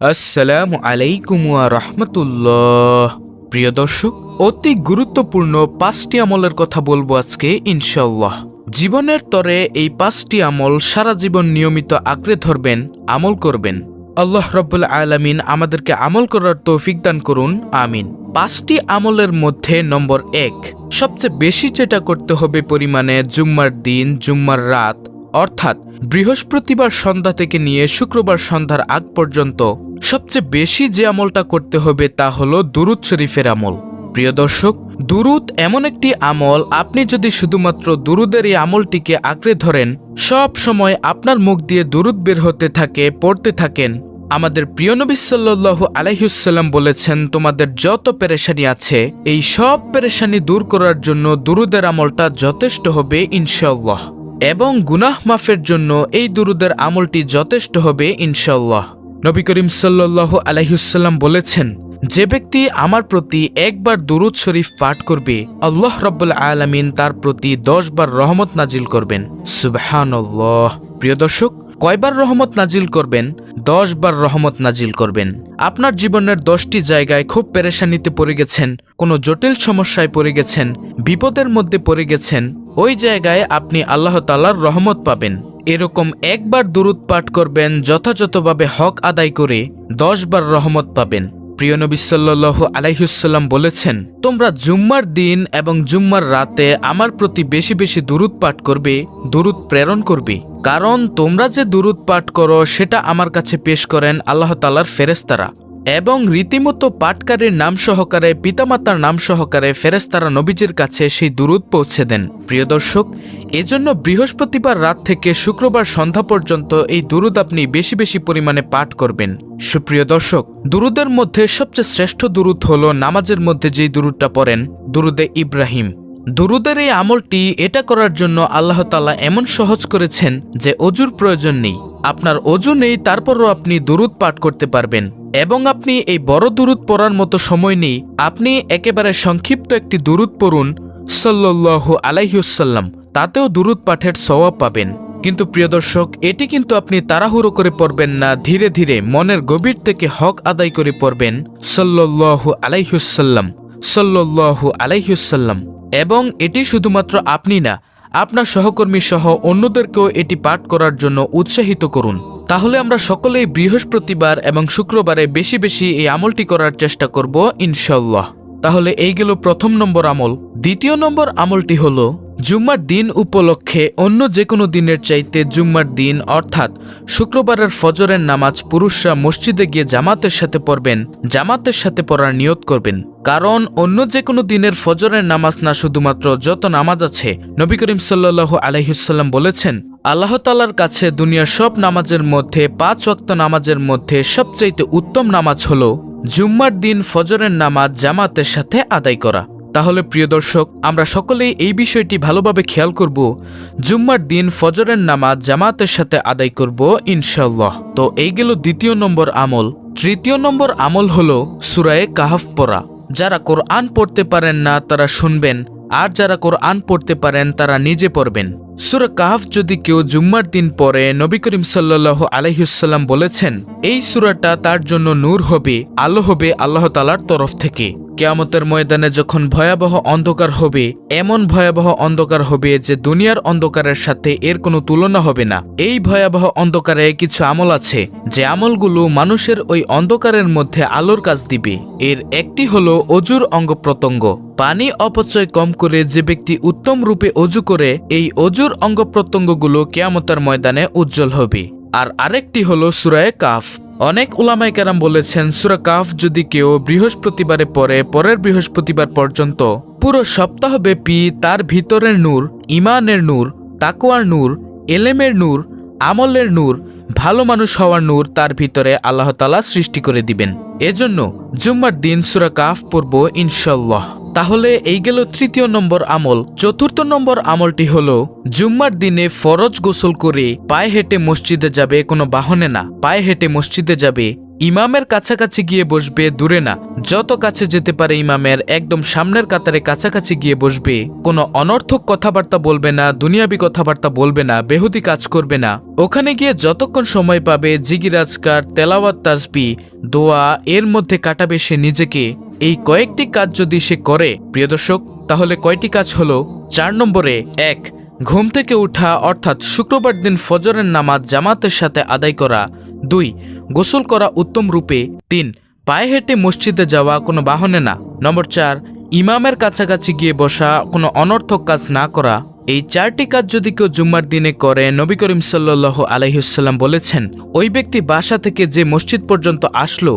আসসালামু আলাইকুম রহমতুল্লাহ। প্রিয় দর্শক, অতি গুরুত্বপূর্ণ পাঁচটি আমলের কথা বলব আজকে ইনশাল্লাহ জীবনের তরে এই পাঁচটি আমল সারা জীবন নিয়মিত আঁকড়ে ধরবেন, আমল করবেন। আল্লাহ রব্বুল আলামিন আমাদেরকে আমল করার তৌফিক দান করুন, আমিন। পাঁচটি আমলের মধ্যে নম্বর এক, সবচেয়ে বেশি যেটা করতে হবে পরিমাণে জুম্মার দিন, জুম্মার রাত অর্থাৎ বৃহস্পতিবার সন্ধ্যা থেকে নিয়ে শুক্রবার সন্ধ্যার আগ পর্যন্ত সবচেয়ে বেশি যে আমলটা করতে হবে তা হলো দুরুদ শরীফের আমল। প্রিয় দর্শক, দুরুদ এমন একটি আমল, আপনি যদি শুধুমাত্র দুরুদের এই আমলটিকে আঁকড়ে ধরেন, সব সময় আপনার মুখ দিয়ে দুরুদ বের হতে থাকে, পড়তে থাকেন। আমাদের প্রিয় নবী সাল্লাল্লাহু আলাইহুসাল্লাম বলেছেন, তোমাদের যত পেরেশানি আছে, এই সব পেরেশানি দূর করার জন্য দুরুদের আমলটা যথেষ্ট হবে ইনশাল্লাহ এবং গুনাহ মাফের জন্য এই দুরুদের আমলটি যথেষ্ট হবে ইনশাল্লাহ নবী করিম সাল্লাল্লাহু আলাইহুসাল্লাম বলেছেন, যে ব্যক্তি আমার প্রতি একবার দুরুদ শরীফ পাঠ করবে, আল্লাহ রব্বুল আলামিন তার প্রতি দশ বার রহমত নাজিল করবেন। সুবহানাল্লাহ। প্রিয় দর্শক, কয়বার রহমত নাজিল করবেন? দশ বার রহমত নাজিল করবেন। আপনার জীবনের দশটি জায়গায় খুব পেরেশানিতে পড়ে গেছেন, কোনো জটিল সমস্যায় পড়ে গেছেন, বিপদের মধ্যে পড়ে গেছেন ওই জায়গায় আপনি আল্লাহ তালার রহমত পাবেন। এরকম একবার দুরুদ পাঠ করবেন, যথাযথভাবে হক আদায় করে দশ বার রহমত পাবেন। প্রিয় নবী সাল্লাল্লাহু আলাইহুসাল্লাম বলেছেন, তোমরা জুম্মার দিন এবং জুম্মার রাতে আমার প্রতি বেশি বেশি দুরুদ পাঠ করবে, দুরুদ প্রেরণ করবে। কারণ তোমরা যে দুরুদ পাঠ করো, সেটা আমার কাছে পেশ করেন আল্লাহ তালার ফেরেস্তারা এবং রীতিমতো পাটকারীর নাম সহকারে, পিতামাতার নাম সহকারে ফেরেস্তারা নবীজির কাছে সেই দুরুদ পৌঁছে দেন। প্রিয় দর্শক, এজন্য বৃহস্পতিবার রাত থেকে শুক্রবার সন্ধ্যা পর্যন্ত এই দুরুদ আপনি বেশি বেশি পরিমাণে পাঠ করবেন। সুপ্রিয় দর্শক, দুরুদের মধ্যে সবচেয়ে শ্রেষ্ঠ দুরুদ হল নামাজের মধ্যে যেই দুরুদটা পড়েন, দুরুদে ইব্রাহিম। দুরুদের এই আমলটি, এটা করার জন্য আল্লাহ তালা এমন সহজ করেছেন যে অজুর প্রয়োজন নেই। আপনার অজু নেই, তারপরও আপনি দুরুদ পাঠ করতে পারবেন। এবং আপনি এই বড় দুরুদ পড়ার মতো সময় নেই। আপনি একেবারে সংক্ষিপ্ত একটি দুরুদ পড়ুন, সাল্লাল্লাহু আলাইহুসাল্লাম তাতেও দুরুদ পাঠের সওয়াব পাবেন। কিন্তু প্রিয় দর্শক, এটি কিন্তু আপনি তাড়াহুড়ো করে পড়বেন না, ধীরে ধীরে মনের গভীর থেকে হক আদায় করে পড়বেন, সাল্লাল্লাহু আলাইহুসাল্লাম সাল্লাল্লাহু আলাইহুসাল্লাম এবং এটি শুধুমাত্র আপনি না, আপনার সহকর্মী সহ অন্যদেরকেও এটি পাঠ করার জন্য উৎসাহিত করুন। তাহলে আমরা সকলেই বৃহস্পতিবার এবং শুক্রবারে বেশি বেশি এই আমলটি করার চেষ্টা করব ইনশাল্লাহ তাহলে এই গেল প্রথম নম্বর আমল। দ্বিতীয় নম্বর আমলটি হলো জুম্মার দিন উপলক্ষে অন্য যে কোনো দিনের চাইতে জুম্মার দিন, অর্থাৎ শুক্রবারের ফজরের নামাজ পুরুষরা মসজিদে গিয়ে জামাতের সাথে পড়বেন, জামাতের সাথে পড়ার নিয়ত করবেন। কারণ অন্য যে কোনো দিনের ফজরের নামাজ না শুধুমাত্র যত নামাজ আছে, নবী করিম সাল্লাহ আলহিসাল্লাম বলেছেন, আল্লাহ তালার কাছে দুনিয়ার সব নামাজের মধ্যে, পাঁচ ওয়াক্ত নামাজের মধ্যে সবচাইতে উত্তম নামাজ হল জুম্মার দিন ফজরের নামাজ জামাতের সাথে আদায় করা। তাহলে প্রিয় দর্শক, আমরা সকলেই এই বিষয়টি ভালোভাবে খেয়াল করব। জুম্মার দিন ফজরের নামাজ জামাতের সাথে আদায় করব ইনশাল্লাহ তো এই গেল দ্বিতীয় নম্বর আমল। তৃতীয় নম্বর আমল হল সুরায়ে কাহাফ পড়া। যারা কোরআন পড়তে পারেন না, তারা শুনবেন। আর যারা কোরআন পড়তে পারেন, তারা নিজে পড়বেন। সুরা কাহাফ যদি কেউ জুম্মার দিন পরে নবী করিম সাল্লাহ আলহিউসাল্লাম বলেছেন, এই সুরাটা তার জন্য নূর হবে, আলো হবে আল্লাহ তালার তরফ থেকে। কেয়ামতের ময়দানে যখন ভয়াবহ অন্ধকার হবে, এমন ভয়াবহ অন্ধকার হবে যে দুনিয়ার অন্ধকারের সাথে এর কোনো তুলনা হবে না। এই ভয়াবহ অন্ধকারে কিছু আমল আছে, যে আমলগুলো মানুষের ওই অন্ধকারের মধ্যে আলোর কাজ দিবে। এর একটি হলো অজুর অঙ্গ প্রত্যঙ্গ পানি অপচয় কম করে যে ব্যক্তি উত্তম রূপে অজু করে, এই অজুর অঙ্গ প্রত্যঙ্গগুলো কেয়ামতের ময়দানে উজ্জ্বল হবে। আর আরেকটি হলো সুরায় কাফ। অনেক উলামাই কেরাম বলেছেন, সুরা কাফ যদি কেউ বৃহস্পতিবারে পরে পরের বৃহস্পতিবার পর্যন্ত পুরো সপ্তাহব্যাপী তার ভিতরের নূর ইমানের নূর তাকুয়ার নূর, এলেমের নূর, আমলের নূর, ভালো মানুষ হওয়ার নূর তার ভিতরে আল্লাহ তালা সৃষ্টি করে দিবেন। এজন্য জুম্মার দিন সুরা কাফ পড়ব ইনশাল্লাহ তাহলে এই গেল তৃতীয় নম্বর আমল। চতুর্থ নম্বর আমলটি হলো, জুম্মার দিনে ফরজ গোসল করে পায়ে হেঁটে মসজিদে যাবে কোনো বাহনে না। পায়ে হেঁটে মসজিদে যাবে, ইমামের কাছাকাছি গিয়ে বসবে দূরে না। যত কাছে যেতে পারে ইমামের, একদম সামনের কাতারে কাছাকাছি গিয়ে বসবে। কোনো অনর্থক কথাবার্তা বলবে না, দুনিয়াবি কথাবার্তা বলবে না, বেহুদি কাজ করবে না। ওখানে গিয়ে যতক্ষণ সময় পাবে, জিগিরাজকার, তেলাওয়াত তাসবি দোয়া, এর মধ্যে কাটাবে সে নিজেকে। এই কয়েকটি কাজ যদি সে করে, প্রিয় দর্শক, তাহলে কয়টি কাজ হলো? চার নম্বরে, এক, ঘুম থেকে উঠা, অর্থাৎ শুক্রবার দিন ফজরের নামাজ জামাতের সাথে আদায় করা। দুই, গোসল করা উত্তম রূপে। তিন, পায়ে হেঁটে মসজিদে যাওয়া কোনো বাহনে না। নম্বর চার, ইমামের কাছাকাছি গিয়ে বসা কোনো অনর্থক কাজ না করা। এই চারটি কাজ যদি কেউ জুম্মার দিনে করে, নবী করিম সাল্লাহ আলহিসাল্লাম বলেছেন, ওই ব্যক্তি বাসা থেকে যে মসজিদ পর্যন্ত আসলো,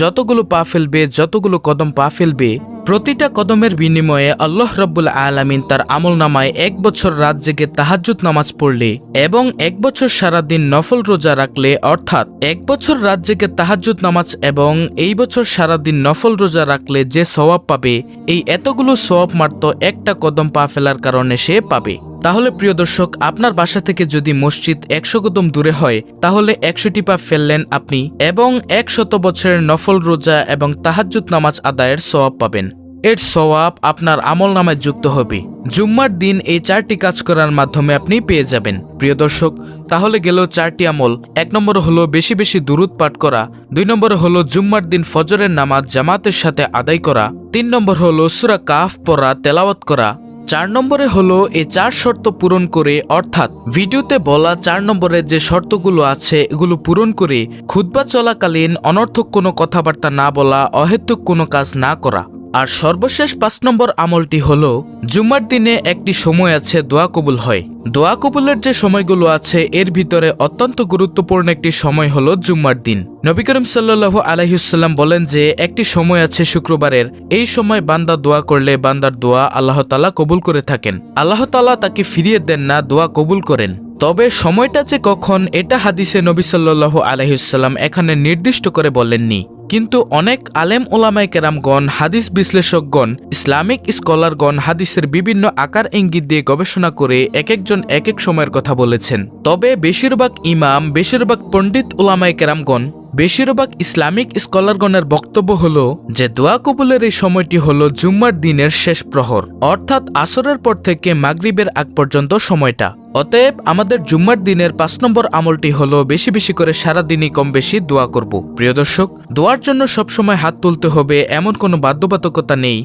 যতগুলো পা ফেলবে, যতগুলো কদম পা ফেলবে প্রতিটা কদমের বিনিময়ে আল্লাহ রব্বুল আলামিন তার আমল নামায় এক বছর রাত জেগে তাহাজ্জুদ নামাজ পড়লে এবং এক বছর সারাদিন নফল রোজা রাখলে, অর্থাৎ এক বছর রাত জেগে তাহাজ্জুদ নামাজ এবং এই বছর সারাদিন নফল রোজা রাখলে যে সওয়াব পাবে, এই এতগুলো সওয়াব মাত্র একটা কদম পা ফেলার কারণে সে পাবে। তাহলে, প্রিয় দর্শক, আপনার বাসা থেকে যদি মসজিদ একশো কদম দূরে হয়, তাহলে একশোটি পা ফেললেন আপনি এবং একশত বছরের নফল রোজা এবং তাহাজ্জুদ নামাজ আদায়ের সওয়াব পাবেন। এর সওয়াব আপনার আমল নামায় যুক্ত হবে। জুম্মার দিন এই চারটি কাজ করার মাধ্যমে আপনি পেয়ে যাবেন। প্রিয় দর্শক, তাহলে গেল চারটি আমল। এক নম্বর হলো বেশি বেশি দুরুদ পাঠ করা। দুই নম্বর হলো জুম্মার দিন ফজরের নামাজ জামাতের সাথে আদায় করা। তিন নম্বর হলো সুরা কাফ পড়া, তেলাওয়াত করা। চার নম্বরে হলো এ চার শর্ত পূরণ করে, অর্থাৎ ভিডিওতে বলা চার নম্বরে যে শর্তগুলো আছে, এগুলো পূরণ করে খুতবা চলাকালীন অনর্থক কোনো কথাবার্তা না বলা, অহেতুক কোনো কাজ না করা। আর সর্বশেষ পাঁচ নম্বর আমলটি হল, জুম্মার দিনে একটি সময় আছে দোয়া কবুল হয়। দোয়া কবুলের যে সময়গুলো আছে, এর ভিতরে অত্যন্ত গুরুত্বপূর্ণ একটি সময় হলো জুম্মার দিন। নবী করিম সাল্লাহ আলহিউসাল্লাম বলেন যে, একটি সময় আছে শুক্রবারের, এই সময় বান্দা দোয়া করলে বান্দার দোয়া আল্লাহ তালা কবুল করে থাকেন। আল্লাহ তালা তাকে ফিরিয়ে দেন না, দোয়া কবুল করেন। তবে সময়টা যে কখন, এটা হাদিসে নবী সাল্লাহ আলহিউসাল্লাম এখানে নির্দিষ্ট করে বলেননি। কিন্তু অনেক আলেম ওলামাই কেরামগণ, হাদিস বিশ্লেষকগণ, ইসলামিক স্কলারগণ হাদিসের বিভিন্ন আকার ইঙ্গিত দিয়ে গবেষণা করে এক একজন এক এক সময়ের কথা বলেছেন। তবে বেশিরভাগ ইমাম, বেশিরভাগ পণ্ডিত ওলামাই কেরামগণ, বেশিরভাগ ইসলামিক স্কলারগণের বক্তব্য হল যে দোয়া কবুলের এই সময়টি হল জুম্মার দিনের শেষ প্রহর, অর্থাৎ আসরের পর থেকে মাগরিবের আগ পর্যন্ত সময়টা। অতএব আমাদের জুম্মার দিনের পাঁচ নম্বর আমলটি হলো বেশি বেশি করে সারাদিনই কম বেশি দোয়া করব। প্রিয় দর্শক, দোয়ার জন্য সবসময় হাত তুলতে হবে, এমন কোনো বাধ্যবাধকতা নেই।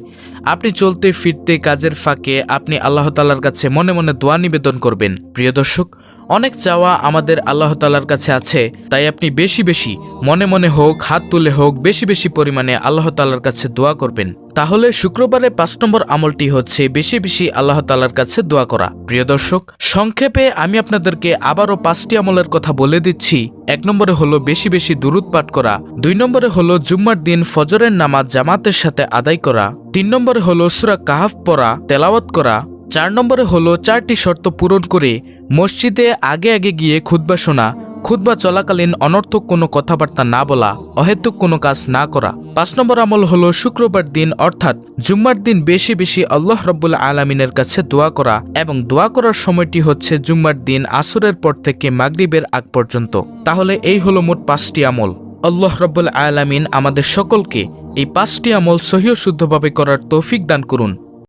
আপনি চলতে, ফিরতে, কাজের ফাঁকে আপনি আল্লাহ তালার কাছে মনে মনে দোয়া নিবেদন করবেন। প্রিয় দর্শক অনেক চাওয়া আমাদের আল্লাহ তালার কাছে আছে, তাই আপনি বেশি বেশি মনে মনে হোক, হাত তুলে হোক, বেশি বেশি পরিমাণে আল্লাহ তালার কাছে দোয়া করবেন। তাহলে শুক্রবারে পাঁচ নম্বর আমলটি হচ্ছে বেশি বেশি আল্লাহ তালার কাছে দোয়া করা। প্রিয় দর্শক, সংক্ষেপে আমি আপনাদেরকে আবারও পাঁচটি আমলের কথা বলে দিচ্ছি। এক নম্বরে হলো বেশি বেশি দুরুদ পাঠ করা। দুই নম্বরে হলো জুম্মার দিন ফজরের নামাজ জামাতের সাথে আদায় করা। তিন নম্বরে হলো সুরা কাহাফ পড়া, তেলাওয়াত করা। চার নম্বরে হলো চারটি শর্ত পূরণ করে মসজিদে আগে আগে গিয়ে খুদ্া শোনা খুদ্া চলাকালীন অনর্থক কোনো কথাবার্তা না বলা, অহেতুক কোনো কাজ না করা। পাঁচ নম্বর আমল হলো শুক্রবার দিন, অর্থাৎ জুম্মার দিন বেশি বেশি আল্লাহ রব্বুল আলমিনের কাছে দোয়া করা এবং দোয়া করার সময়টি হচ্ছে জুম্মার দিন আসরের পর থেকে মাগরিবের আগ পর্যন্ত। তাহলে এই হলো মোট পাঁচটি আমল। আল্লাহ রব্বুল আলামিন আমাদের সকলকে এই পাঁচটি আমল সহিও শুদ্ধভাবে করার তৌফিক দান করুন।